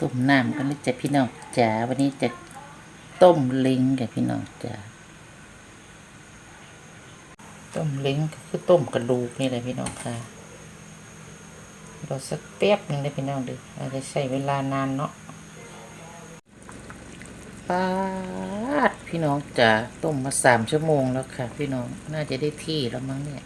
ต้มน้ำกันนะจ๊ะพี่น้องจ๋าวันนี้จะต้มเล้งกับพี่น้องจ๋าต้มเล้งก็คือต้มกระดูกนี่แหละพี่น้องค่ะรอสักแป๊บหนึ่งได้พี่น้องดูอาจจะใช้เวลานานเนาะป้าดพี่น้องจ๋าต้มมาสามชั่วโมงแล้วค่ะ พี่น้องน่าจะได้ที่แล้วมั้งเนี่ย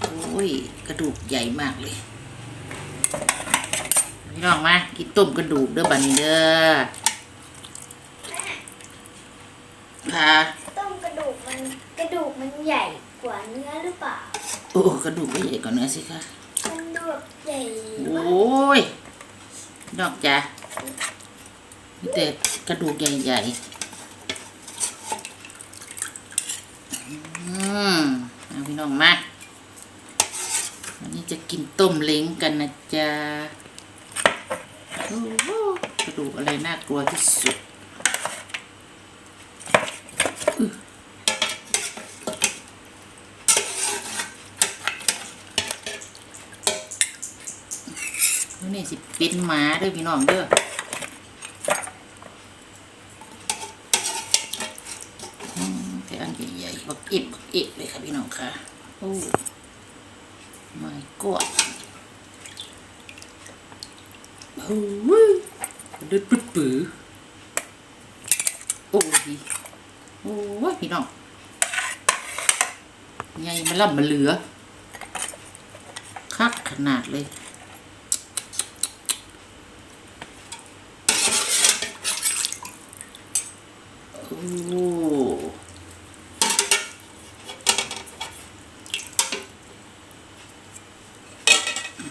โอ้ย กระดูกใหญ่มากเลย พี่น้องมากินต้มกระดูกเด้อบัดนี้เด้อค่ะต้มกระดูกมันกระดูกมันใหญ่กว่าเนื้อหรือเปล่า โอ้กระดูกไม่ใหญ่กว่าเนื้อสิคะมันดูแบบใหญ่โอมาก้ยนอกจากมีแต่กระดูกใหญ่ๆอืมเอาพี่น้องมาวันนี้จะกิน ต้มเล้งกันนะจ๊ะกระดูกอะไรน่ากลัวที่สุดนี่สิเป็นหมาด้อพี่น้องเด้อแต่อันใหญ่ๆบักเอ็บบักเอ็บเลยค่ะพี่น้องค่ะโอ้ my god โอ้ยเดือดปื้ดปื้อโอ้ยโอ้ยพี่น้องใหญ่มันล่ำมันเหลือ คักขนาดเลยโอ้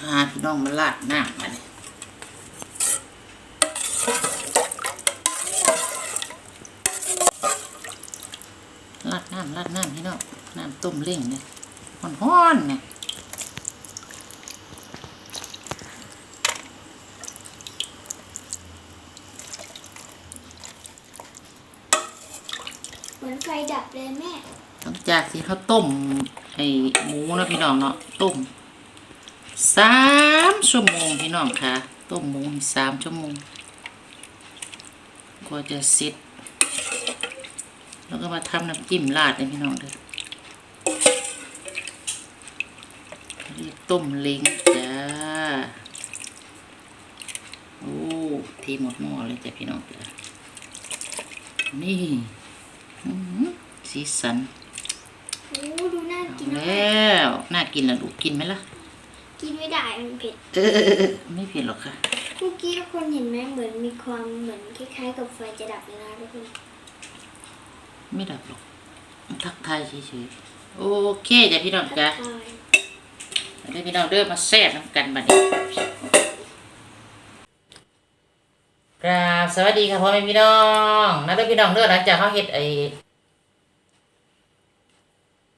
มาพี่ น้องมาลาดหน้ามาเลยลาดน้ำลาดน้ำพี่น้องน้ำต้มเล่งเนี่ยห้อนๆเนี่ยเหมือนไฟดับเลยแม่หลังจากที่เขาต้มไอ้หมูนะพี่น้องเนาะต้ม สามชั่วโมงพี่น้องค่ะ ต้มหมูให้สามชั่วโมงกว่าจะเสร็จแล้วก็มาทำน้ำจิ้มราดเลยพี่น้องเด้อนี่ต้มเล้งจ้า โอ้ทีหมดหม้อเลยจ้ะพี่น้องจ้ะนี่อื้อหือสีสัน โอ้ ดูน่ากินแลมาก้ว น่ากินละลูกกินไหมล่ะ กินไม่ได้มันเผ็ด เออเออเออไม่เผ็ดหรอกค่ะ เมื่อกี้ทุกคนเห็นไหมเหมือนมีความเหมือนคล้ายๆกับไฟจะดับเลยนะทุกคน ไม่ดับหรอก ทักทายเฉยๆ โอเคจ้ะพี่น้องจ้ะทักทายเดี๋ยวพี่น้องเดินมาแซ่บน้ำกันบัดนี้กราบสวัสดีค่ะพ่อแม่พี่น้องนะเด้อพี่น้องเด้อหลังจากเขาเฮ็ดไอ้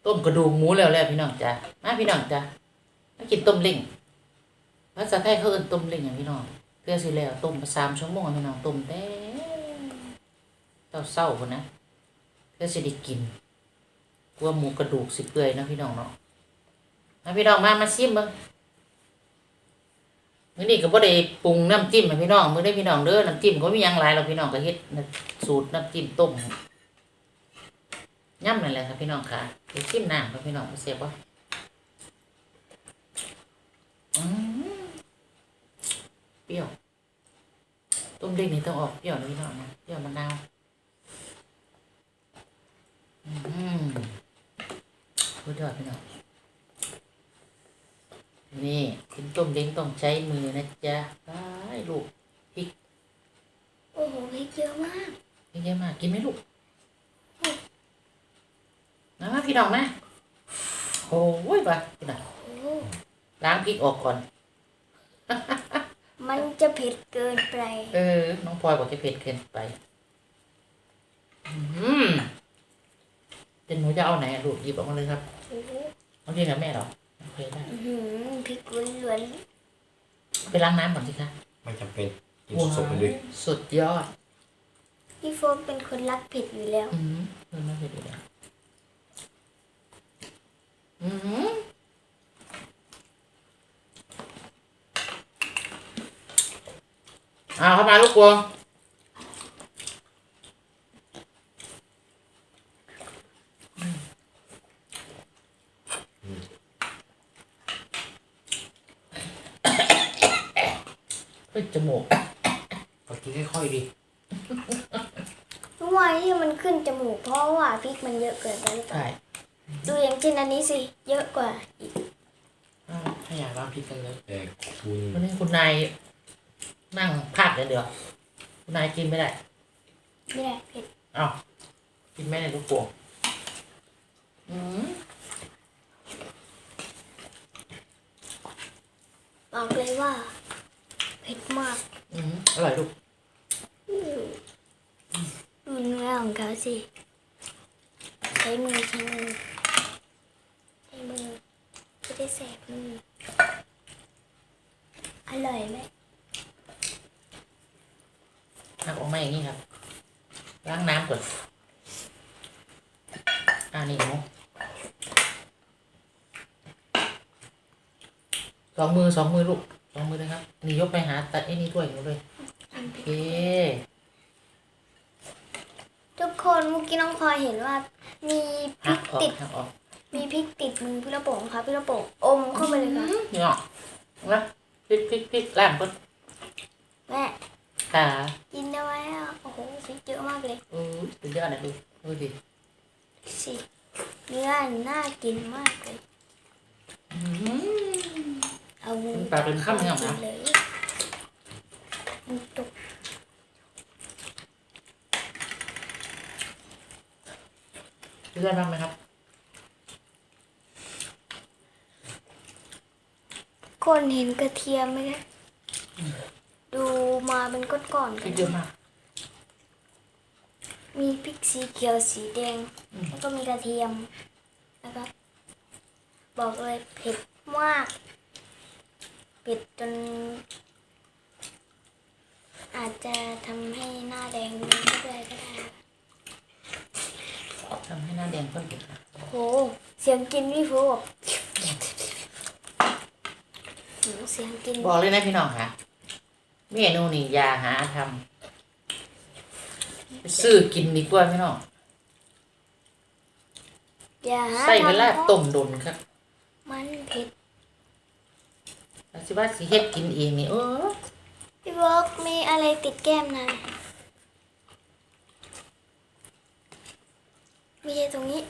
ต้มกระดูกหมูแล้วแล้วพี่น้องจ้ะมาพี่น้องจ้ะ มากินต้มเล้งภาษาไทยเขาเอิ้นต้มเล้งอย่างพี่น้องเพื่อสิแล้วต้มไปสามชั่วโมงพี่น้องต้มแต่เต้าเศร้าคนนะเพื่อสิได้กินกลัวหมูกระดูกสิเปื่อยนะพี่น้องเนาะมาพี่น้องมามาชิมเบิ่งมื้อนี้ก็บ่ได้ปรุงน้ำจิ้มให้พี่น้องมื้อนี้พี่น้องเด้อน้ำจิ้มก็มีหยังหลายหรอกพี่น้องก็เฮ็ดสูตรน้ำจิ้มต้มย่ำนั่นแหละครับพี่น้องค่ะไปชิมน้ำครับพี่น้องเสียบบ่ เปรี้ยว ต้มเด้งนี่ต้องออกเปรี้ยวนะพี่น้องนะเปรี้ยวมะนาวอืมสุดยอดพี่น้องนี่กินต้มเด้งต้องใช้มือนะจ๊ะไปลูกพริก โอ้โหพริกเยอะมากพริกเยอะมาก กินไหมลูกนะมาพี่น้องนะโอ้ยไปพี่น้องโอ้ ล้างพริกออกก่อน มันจะเผ็ดเกินไป เออ น้องพลอยบอกจะเผ็ดเกินไปอืมเดี๋ยวหนูจะเอาไหนอะลูกหยิบออกมาเลยครับโอ้โหเอาเรียนกับแม่เหรอโอเคได้อื้อหือพริกล้วนไปล้างน้ำก่อนสิคะไม่จำเป็นกินสดๆไปเลยสุดยอด ๆพี่โฟมเป็นคนรักเผ็ดอยู่แล้ว อืมเออไม่เผ็ดอยู่แล้วอืม เอาเข้ามาลูกกวงเฮ้ยจมูกก็กินค่อยๆดิเมื่อวานที่มันขึ้นจมูกเพราะว่าพริกมันเยอะเกินไปหรือเปล่าใช่ดูอย่างเช่นอันนี้สิ เยอะกว่าอีกอ้าวถ้าอยากลองผิดกันเลยแต่คุณวันนี้คุณนาย นั่งพลาดเลยเดี๋ยวคุณนายกินไม่ได้ ไม่ได้เผ็ดอ้าวกินไม่ได้ลูกโป่งอืมบอกเลยว่าเผ็ดมากอืมอร่อยลูกดูเนื้อของเขาสิ ใช้มือใช้มือใช้มือจะได้แสบมืออร่อยไหม หักออกมาอย่างนี้ครับล้างน้ำก่อนอ่านี่หนูสองมือสองมือลูกสองมือเลยครับนี่ยกไปหาตัดไอ้นี่ถ้วยหนูเลยโอเคทุกคนเมื่อกี้น้องพลอยเห็นว่า มีพริหักกออกติด หักออกมีพริกติดมือพี่ระโป่งค่ะพี่ระโป่งอมเข้าไปเลยค่ะนี่ออกนะพลิกพลิกพลิกล้างก่อนแม่ ขากินได้ไหมอะโอ้โหพริกเยอะมากเลยเออสุดยอดนะดูดูดิสิเนื้อน่ากินมากเลยอืมเอาปลาเป็นข้าวเหนียวนะกินเลยมันตกสุดยอดมากไหมครับคนเห็นกระเทียมไหมคะดู มาเป็นก้อนๆพกัรินกเยอะมากมีพริกสีเขียวสีแดงอืมแล้วก็มีกระเทียมนะครับบอกเลยเผ็ดมากเผ็ดจน อาจจะทำให้หน้าแดงก็ได้ก็ได้ทำให้หน้าแดงข้นอีกครับโห เสียงกินพี่ฟูแบบหืมเสียงกิน บอกเลยนะพี่น้องค่ะ เมนูนี่อย่าหาทำไปซื้อกินดีกว่าพี่น้องอย่าหาใส่เวลาทำต้มดนครับ มันเผ็ดแล้วสิว่าสิเฮ็ดกินเองนี่เออพี่บอกมีอะไรติดแก้มนะไม่ใช่ตรงนี้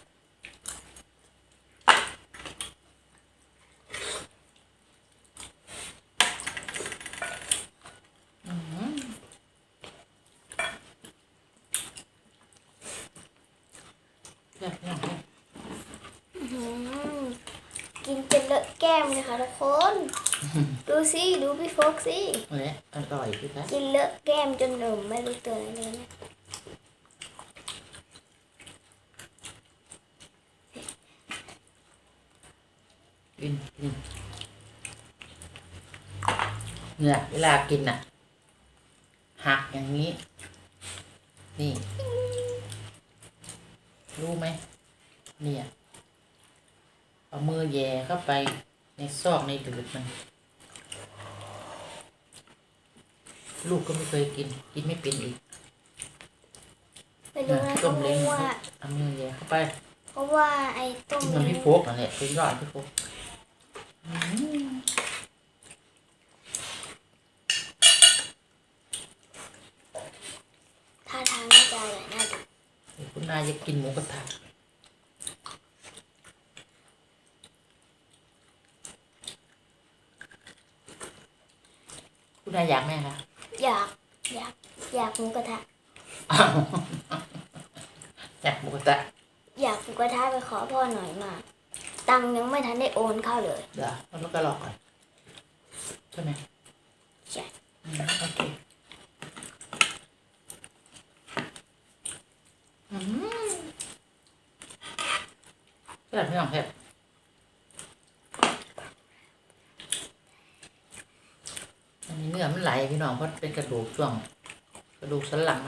แบบนี้ครับ อื้อหือกินจนเลอะแก้มเลยค่ะทุกคน ดู สิดูพี่โฟกสิเอาละอร่อยพี่ครับกินเลอะแก้มจนหนุ่มไม่รู้ตัวเลยนะกินกินเนี่ยเวลากินน่ะ หักอย่างนี้ นี่ รู้ไหมเนี่ย เอามือแหย่เข้าไปในซอกในดืดมัน ลูกก็ไม่เคยกิน กินไม่เป็นอีกไม่รู้นะต้มเพเล้งราะว่าเอามือแหย่เข้าไป เพราะว่าไอ้ต้มกินเหมือนเล้พี่งโฟกนั่นแหละเป็นยอดพี่โฟกอืมท่าทางน่าจะอร่อยน่าดูเดี๋ยวคุณนายจะกินหมูกระทะคุณนายอยากไหมคะ อยาก อยาก อยากหมูกระทะ อ้าวอยากหมูกระทะอยากหมูกระทะไปขอพ่อหน่อยมา ตังค์ยังไม่ทันได้โอนเข้าเลย เดี๋ยวเราก็รอก่อนใช่ไหม เพราเป็นกระดูกช่วง กระดูกสันหลัง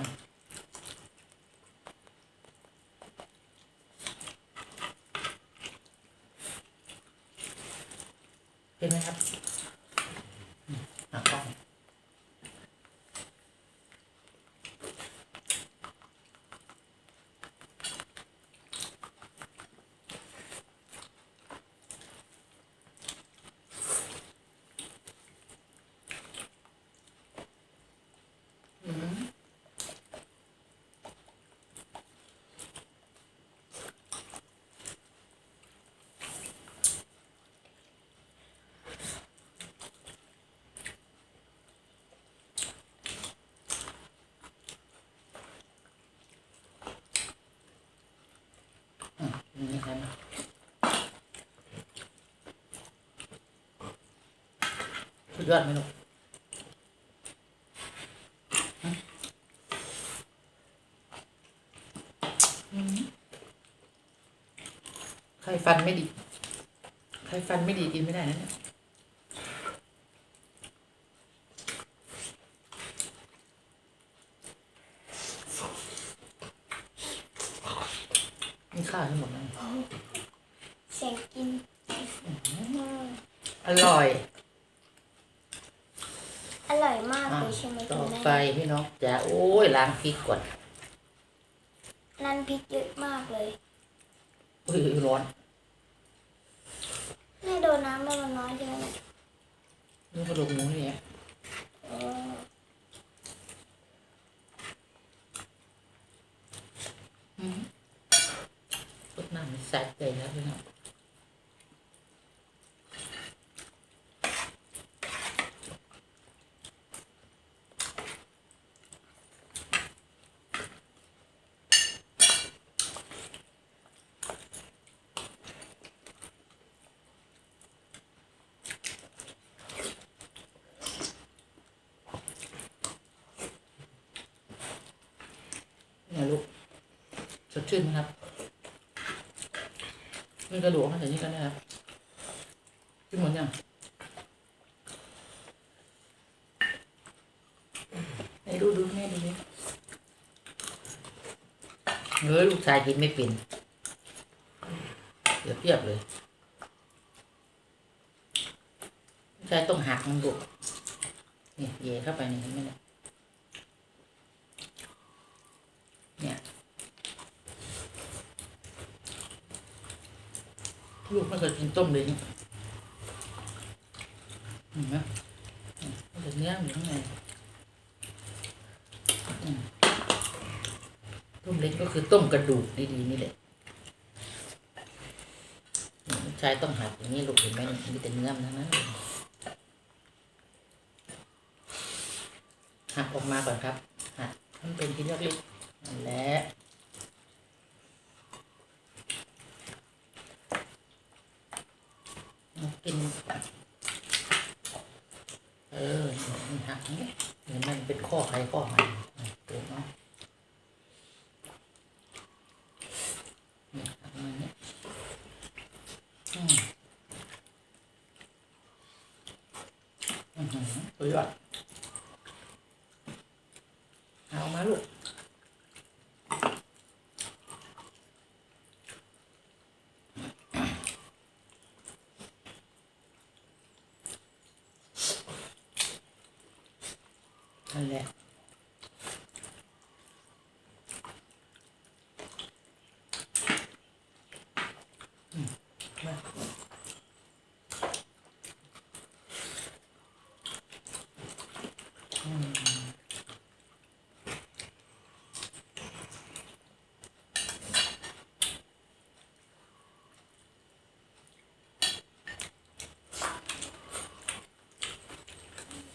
เห็นไหมครับ สุดยอดไหมลูกใครฟันไม่ดี ใครฟันไม่ดีกินไม่ได้นะเนี่ยนี่ข้าวทั้งหมดนะ เสียงกิน อร่อย อร่อยมาก อะ เลยใช่ไหม ต่อ คุณ ไปแม่พี่น้องจะโอ้ยล้างพริกก่อนนั่นพริกเยอะมากเลยอุ้ยร้อนแม่โดนน้ำแล้วมันน้อยใช่ไหมเนี่ยนี่กระดูกหมูนี่ไงโอ้พุดน้ำมันใส่ใจแล้วพี่น้อง สดชื่นไหมครับมีกระดูกมาจากนี้กันนะครับกินหมดยังไหนดูดูแม่ดูดิเฮ้ยลูกชายกินไม่เป็นเดี๋ยวเปียบเลยลูกชายต้องหักมันดุนี่เย่เข้าไปนี่ไมเนี่ยเนี่ย ลูกไม่เคยกินต้มเลยนี่เห็นไหมอืมมันจะเนื้ออยู่ข้างในอืมต้มเล็กก็คือต้มกระดูกดีๆนี่แหละอืมลูกชายต้องหัดอย่างนี้ลูกเห็นไหมมีแต่เนื้อมันทั้งนั้นเลยหักออกมาก่อนครับหักให้มันเป็นชิ้นเล็กๆนั่นแหละ มา กิน เออนี่หักนี่เห็นมันเป็นข้อใครข้อมันอะตัวเนาะนี่หักมันเนี่ยอืมอือหือตัวยอดเอามาลูก นั่นแหละอื มมาอืม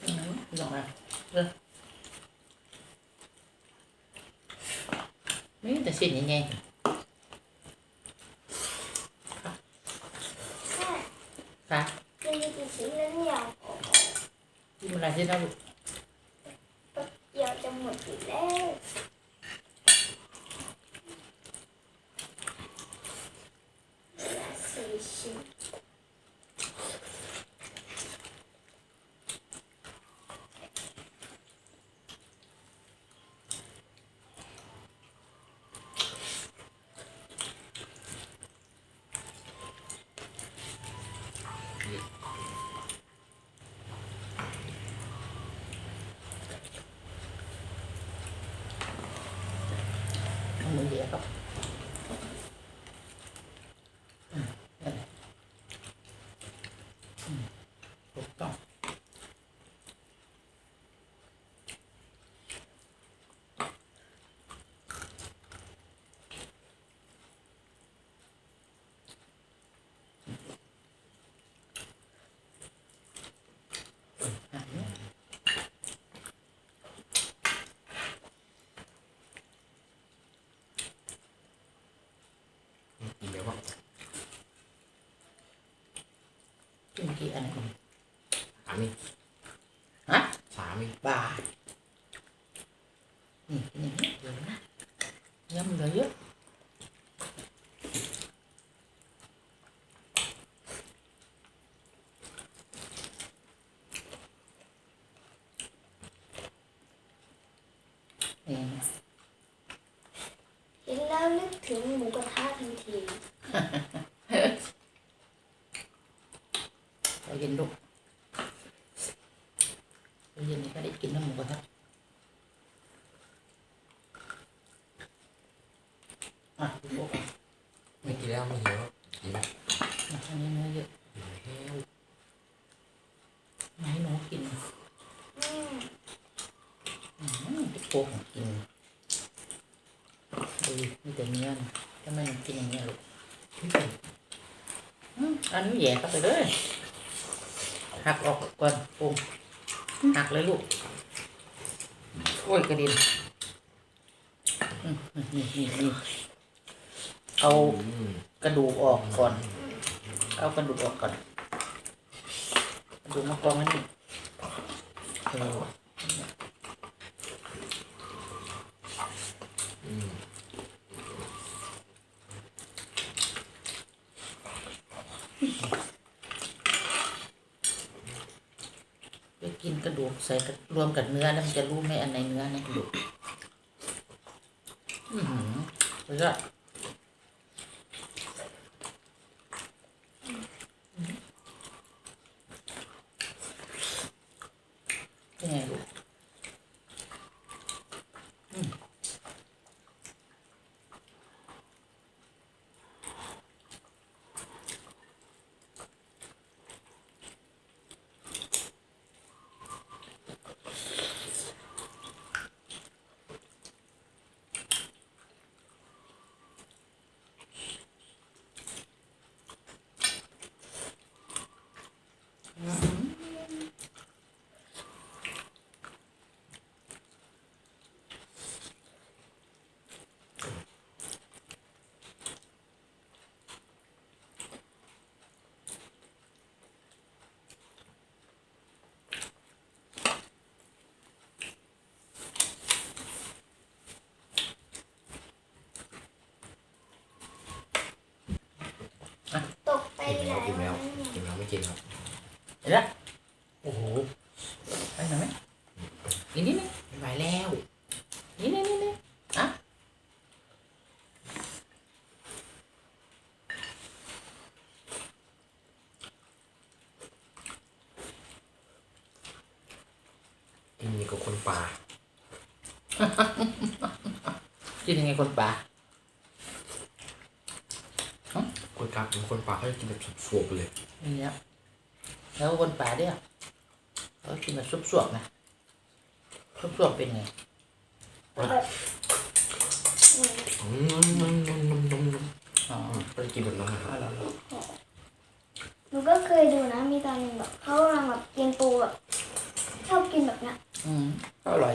อืมลองมาเออ ไม่แต่สิ่งยังไง แม่ คะ กินกี่ชิ้นแล้วเนี่ย ที่มันะลูกเดี๋ยวจะหมดอีกแล้วเสี่ชิ้น อ เอามือเหยียบครับอืมนั่นแหละอืมถูกต้อง อะเนี่ย กินแล้วว่า กินกี่อันนะสามีฮะ สามี บาทนี่กินอย่างนี้เดี๋ยวนะยำเหลือเยอะนี่ เห็นแล้วนึกถึงหมูกระทะทันที ใจ เย็นลูกเย็นนี่ก็ได้กินน้ำหมูกระทะอะลูกไม่กินแล้วไม่หิวกินแล้วอะอันนี้เนื้อเยอะหิวมาให้หนูกินอืมอืมจะโกงกินดูมีแต่เนื้อนะทำไมหนูกินอย่างนี้ยลูกอืมอันนี้แย่เข้าไปเลย หักออกก่อนปุ่มหักเลยลูก โอ้ยกระดินนี่นี่นี่เอากระดูกออกก่อน เอากระดูกออกก่อน กระดูกมากองไว้นี่เออ อืม ไปกินกระดูก ใส่รวมกับเนื้อแล้วมันจะรู้ไหมอันไหนเนื้อในกระดูกอือหือแล้วก็เป็นไงลูกอืม ต กไปกินหแล้วลายกินวัแล้วนกินแล้วไม่กินครับเห็นละโอ้โหไปหน่อยไหมอีกนิดนึงไม่ไหวแล้วนี่นี่นี่นี่อะกินนี่กับคนป่ากินยังไงคนป่า คนกลางเป็นคนป่าเขาจะกินแบบสวบๆเลยนี่เนี่ยแล้วคนป่าเนี่ยเขากินแบบซุปสวบนะซุปสวบเป็นไงแบบอืมอืมนุ่มนุ่มนุ่มนุ่มนุ่มอ๋อเขาจะกินแบบนั้นนะครับเอาละหนูก็เคยดูนะมีตอนหนึงแบบเขากำลังแบบกินปูแบบชอบกินแบบเนี้ยอืมก็อร่อย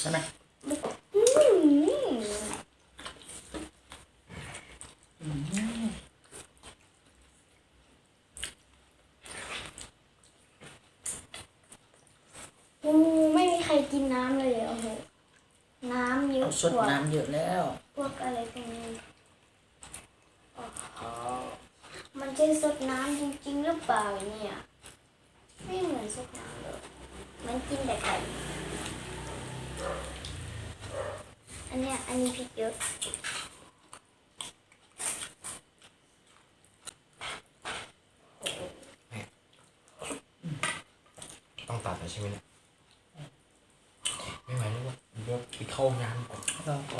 ใช่ไหม อืม อืม ปูไม่มีใครกินน้ำเลยโอ้โหน้ำเยอะ เอา สดน้ำเยอะแล้ว พวกอะไรพวกนี้อ้โหมันใช่สดน้ำจริงๆหรือเปล่าเนี่ย ไม่เหมือนสดน้ำเลยมันกินแต่ไก่อันเนี้ยอันนี้พริกเยอะ ข้าวข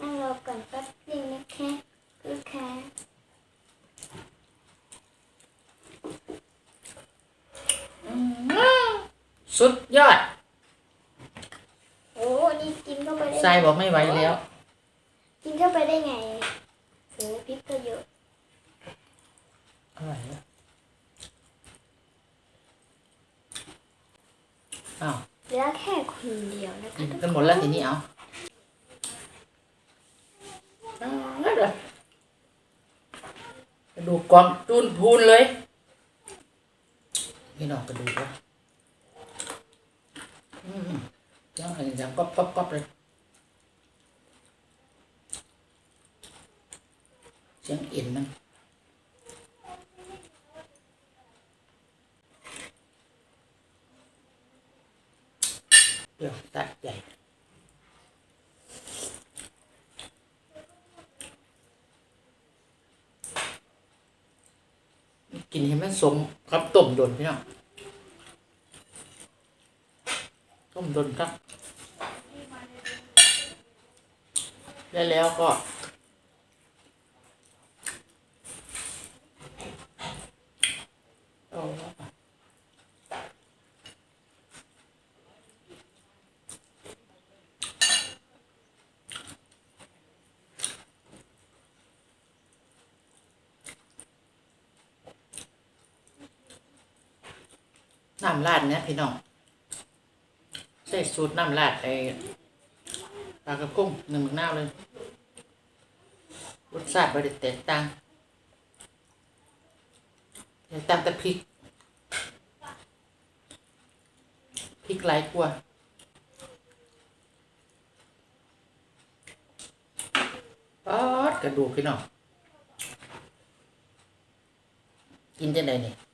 นั่งรอก่อนแป๊บนึงนะคะลูกค้สุดยอด โอ้นี่กินเข้าไปได้ทราบอกไม่ไหวแล้ว กินเข้าไปได้ไงโหพริกก็เยอะอร่อยนะ อ้าวเหลือแค่คนเดียวนะคะกินกันหมดแล้วทีนี้เอาเอาแล้วเหรอกระดูกกองจูนพูนเลยนี่น้องกระดูกวะอืมยังอะไรยังก๊อบก๊อบก๊อบเลยเสียงเอ็นมันเดี๋ยวตัดใหญ่ กินให้มัน สมครับต้มดนพี่น้องต้มดนครับแล้วแล้วก็เอา น้ำราดเนี่ยพี่น้องใส่สูตรน้ำราดไอ้ปลากระพงหนึ่งมึกน้าเลยรสชาติบริแตกต่างแตกต่างแต่พริกพริกหลายกว่าปอดกระดูกพี่น้องกินจะไหนเนี่ย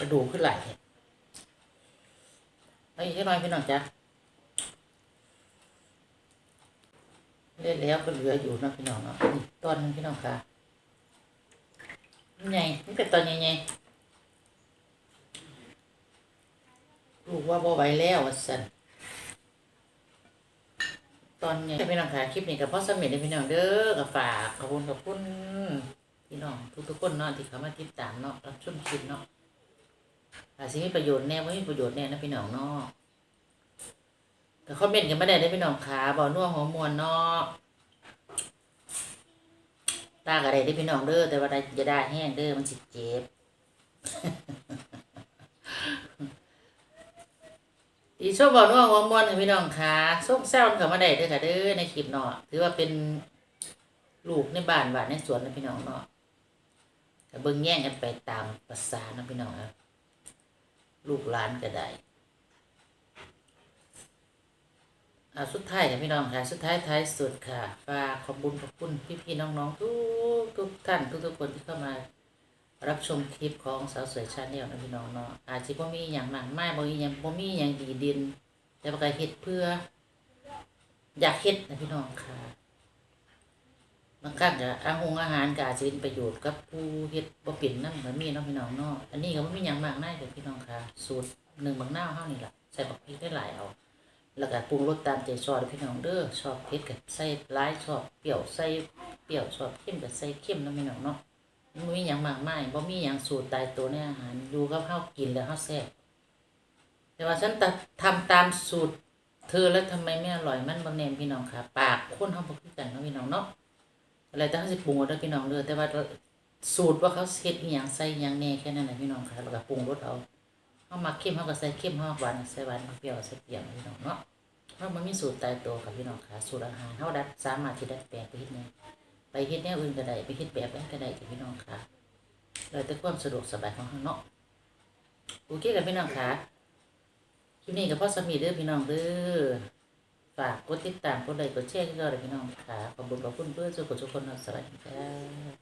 กระดูกขึ้นไหลเนี่ยเอาอีกแค่น้อยพี่น้องจ้ะเล่นแล้วก็เหลืออยู่นะพี่น้องเนาะนี่ตอนนึงพี่น้องค่ะใหญ่นี่เป็นตอนใหญ่ๆลูกว่าบ่ไหวแล้วสันตอนใหญ่พี่น้องค่ะคลิปนี้กับพ่อสมิธพี่น้องเด้อกับฝากขอบคุณขอบคุณพี่น้องทุกๆคนเนาะที่เข้ามาติดตามเนาะรับชมคลิปเนาะ อาจสิมีประโยชน์แน่ว่มีประโยชน์แน่นะพี่น้องเนาะแต่คอมเมนต์กันไม่ได้ได้พี่น้องขาบ่อนัวหัวมวนเนาะตากอะไรได้พี่น้องเด้อแต่ว่าได้จะได้แห้งเด้อมันสิเจ็บอีโชคบอกนัวหัวมวนค่ะพี่น้องขาส้มแซวกับมาได้เด้อค่ะเด้อในคลิปเนาะถือว่าเป็นลูกในบ้านบ้านในสวนนะพี่น้องเนาะแต่เบิ่งแย่งกันไปตามภาษานะพี่น้องครับ ลูกหลานก็ได้อาสุดท้ายค่ะพี่น้องค่ะ สุดท้ายท้ายสุดค่ะฝากขอบคุญขอบคุณพี่พี่ๆน้องๆทุกทุกท่านทุกทุกๆคนที่เข้ามารับชมคลิปของสาวสวยชาแนลนะพี่น้องเนาะอาจจะบ่มีอย่างมากมายบ่มีอย่างบ่มีอย่างดีดิน แต่ว่าก็เฮ็ดเพื่อ อยากเฮ็ดนะพี่น้องค่ะ บางครั้งก็อาหงอาหารก็อาจจะเป็นประโยชน์กับผู้เฮ็ดบ่เป็นนำก็มีเนาะพี่น้องเนาะอันนี้ก็บ่มีหยังมากมายเด้อพี่น้องค่ะ สูตรหนึ่งบางนาวเฮานี่ล่ะใส่บักพริกได้หลายเอาแล้วก็ปรุงรสตามใจชอบพี่น้องเด้อชอบเผ็ดก็ใส่หลายชอบเปรี้ยวใส่เปรี้ยวชอบเค็มก็ใส่เค็มเนาะพี่น้องเนาะมันบ่มีหยังมากมายบ่มีหยังสูตรตายตัวในอาหารอยู่กับเฮากินแล้วเฮาแซ่บแต่ว่าฉันตะทำตามสูตร เธอแล้วทำไมไม่อร่อยมันบ่แน่พี่น้องค่ะ ปากคนเฮาบ่คือกันเนาะพี่น้องเนาะ อะไรแต่เขาสิปรุงรสได้พี่น้องเด้อแต่ว่าสูตรว่าเขาเฮ็ดอย่างใส่อย่างแน่แค่นั้นแหละพี่น้องค่ะแล้วก็ปรุงรสเอาเขามักเข้มเขาก็ใส่เข้มเขาหวานใส่หวานเปรี้ยวใส่เปรี้ยวพี่น้องเนาะเพราะมันมีสูตรตายตัวกับพี่น้องค่ะสูตรอาหารเขาดัดสามารถที่ดัดแปลงไปเฮ็ดแนวไปเฮ็ดแนวอื่นก็ได้ไปเฮ็ดแบบนั้นก็ได้กับพี่น้องค่ะแล้วแต่ความสะดวกสบายของเขาเนาะโอเคกับพี่น้องค่ะคลิปนี้กับพ่อสมีเด้อพี่น้องเด้อ ฝากกดติดตามกดไลค์กดแชร์กันด้วยพี่น้องค่ะขอบคุณขอบคุณเพื่อนทุกคนทุกคนนะสวัสดีค่ะ